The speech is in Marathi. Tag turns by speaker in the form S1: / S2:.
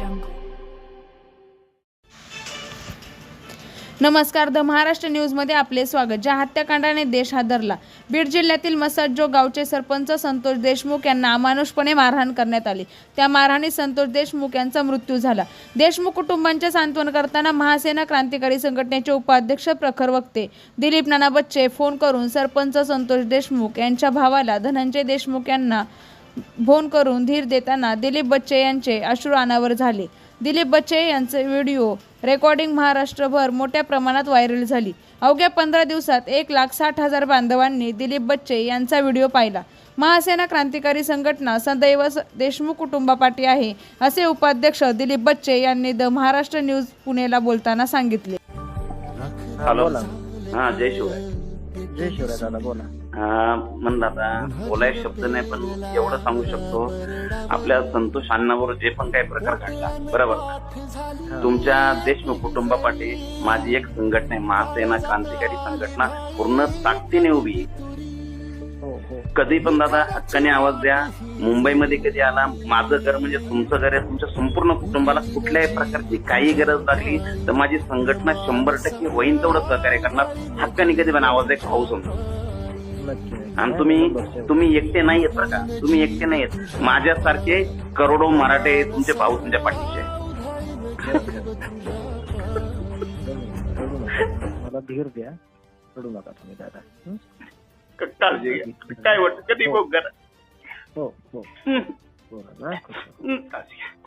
S1: जंगल नमस्कार द महाराष्ट्र न्यूजमध्ये आपले स्वागत. ज्या हत्याकांडाने देश हादरला बीड जिल्ह्यातील मसाजो गावचे सरपंच संतोष देशमुख यांना अमानुषपणे मारहाण करण्यात आली. त्या मारहाणीत संतोष देशमुख यांचा मृत्यू झाला. देशमुख कुटुंबांचे सांत्वन करताना महासेना क्रांतिकारी संघटनेचे उपाध्यक्ष प्रखर वक्ते दिलीप नाना बच्चे फोन करून सरपंच संतोष देशमुख यांच्या भावाला धनंजय देशमुख यांना फोन करून धीर देताना दिलीप बच्चे यांचे अश्रू अनावर झाले. दिलीप बच्चे यांचे व्हिडिओ रेकॉर्डिंग महाराष्ट्रभर मोठ्या प्रमाणात व्हायरल झाली. अवघ्या पंधरा दिवसात एक लाख साठ हजार बांधवांनी दिलीप बच्चे यांचा व्हिडिओ पाहिला. महासेना क्रांतिकारी संघटना सदैव देशमुख कुटुंबापाठी आहे असे उपाध्यक्ष दिलीप बच्चे यांनी द महाराष्ट्र न्यूज पुणेला बोलताना सांगितले.
S2: हॅलो. हा जय शिवराय.
S3: जय शिवराय दादा बोला.
S2: हा म्हण दादा बोलाय शब्द नाही पण एवढं सांगू शकतो. आपल्या संतोष अण्णावर जे पण काही प्रकार घडला बरोबर? तुमच्या देशमुख कुटुंबापाठी माझी एक संघटना आहे महासेना क्रांतिकारी संघटना पूर्ण ताकदीने उभी कधी पण दादा हक्काने आवाज द्या. मुंबईमध्ये कधी आला माझं घर म्हणजे तुमचं घर आहे तुमच्या संपूर्ण कुटुंबाला कुठल्याही प्रकारची काही गरज लागली तर माझी संघटना शंभर टक्के होईन तेवढं सहकार्य करणार. हक्काने कधी पण आवाज एक भाऊ समजा. आणि तुम्ही तुम्ही एकटे नाही येत का? तुम्ही एकटे नाही येत. माझ्यासारखे करोडो मराठे तुमचे भाऊ तुमच्या पाठीचे.
S3: मला धीर द्या. रडू नका तुम्ही दादा. हं?
S2: काळजी घ्या. काय वाटतं? कधी
S3: हो. हो
S2: हं,
S3: बोला ना
S2: हं, काळजी घ्या.